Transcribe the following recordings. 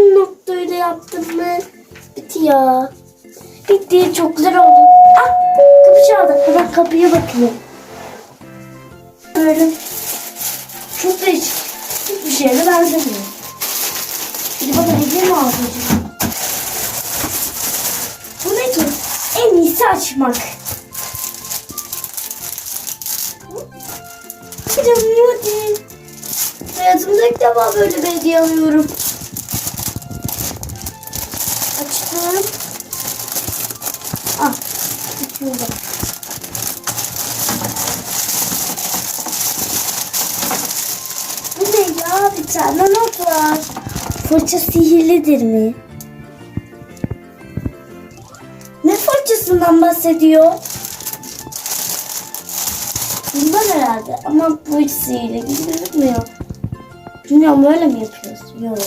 noktayla yaptım mı? Bitti ya. Bitti. Çok güzel oldu. Ah kapı çaldı. Hemen kapıya bakayım. Böyle çok değişik. Hiçbir şeye de benzemiyor. Biri bana hediye mi aldı acaba? Bu ne ki? En iyisi açmak. Açamıyor hadi. Hayatımda ilk defa böyle bir hediye alıyorum. Açıldı. Bu ne ya? Bir tane not var. Fırça sihirlidir mi? Ne fırçasından bahsediyor? Bundan herhalde ama bu hiç sihirli gibi gözükmüyor. Bilmiyorum böyle mi yapıyoruz? Yok.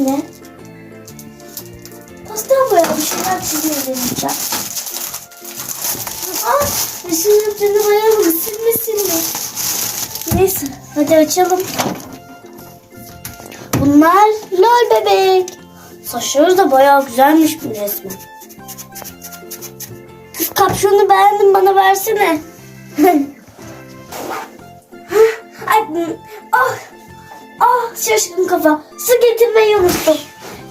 Ne? Deneyeceğim. Aa, resimin üstünde boyayalım. Silme silme. Neyse hadi açalım. Bunlar lol bebek. Saçları da bayağı güzelmiş bu resmen. Kız kapşonu beğendim bana versene. Ay, ah, ah şaşkın kafa. Su getirmeyi unuttum.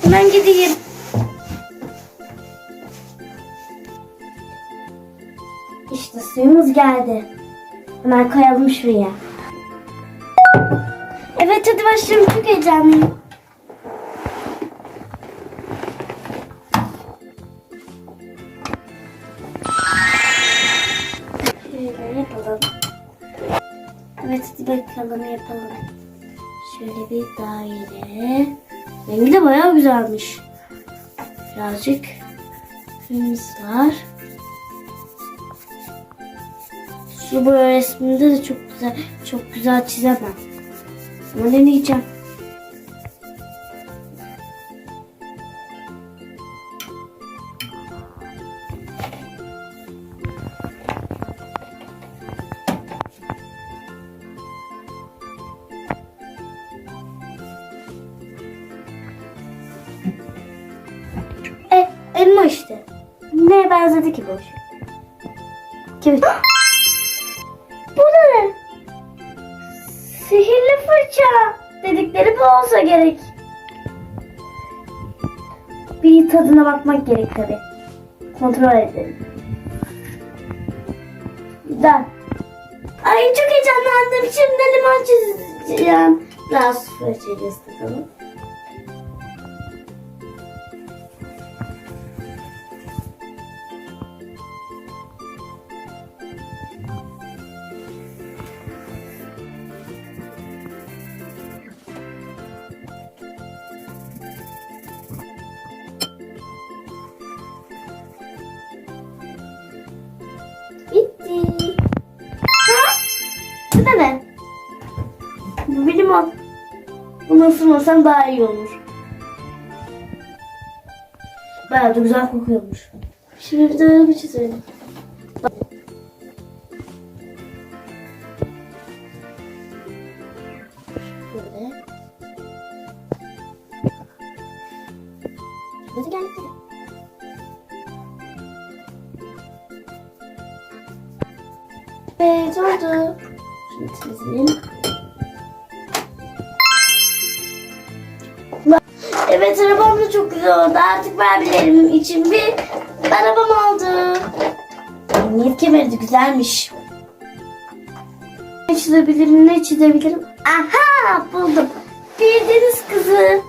Hemen gideyim. İşte suyumuz geldi. Hemen koyalım şuraya. Evet hadi başlayalım. Çok heyecanlıyım. Şöyle yapalım. Evet hadi bakalım yapalım. Şöyle bir daire. Rengi de bayağı güzelmiş. Birazcık kırmızılar. Şu boya resminde de çok güzel, çok güzel çizemem. Ama deneyeceğim. E, elma işte. Neye benzedi ki bu? Kim? bu da ne? Sihirli fırça dedikleri bu olsa gerek. Bir tadına bakmak gerek tabi. Kontrol edelim. Güzel. Ay çok heyecanlandım. Şimdi limon çizeceğim. Biraz fırçayla ıslatalım. Bitti. Ha? Bu da ne? Bu bir limon. Bunu ısırmasam daha iyi olur. Bayağı da güzel kokuyormuş. Şimdi bir de bir çizelim. Böyle. Nasıl geldi? Evet oldu. Şimdi çizeyim. Evet arabam da çok güzel oldu. Artık Barbie'lerim için bir arabam oldu. Emniyet kemeri de güzelmiş. Ne çizebilirim ne çizebilirim? Aha buldum. Bir deniz kızı.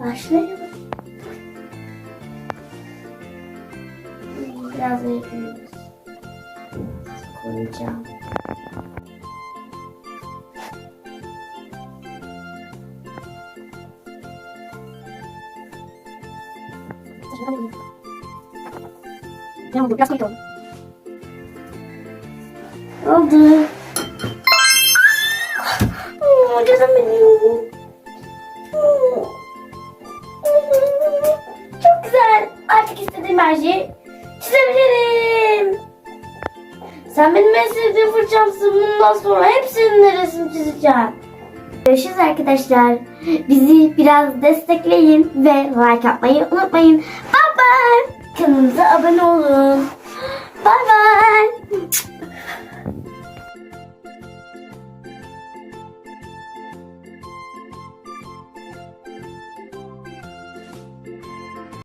Başlayalım. Biraz da yapıyoruz. Koyacağım. Ne oldu? Biraz koydu oldu. Oldu. Oo, canım benim. Çok güzel. Artık istediğim her şeyi çizebilirim. Sen benim en sevdiğim fırçamsın. Bundan sonra hepsinin resim çizeceğim. Görüşürüz arkadaşlar. Bizi biraz destekleyin ve like atmayı unutmayın. Bye bye. Kanalımıza abone olun. Bye bye.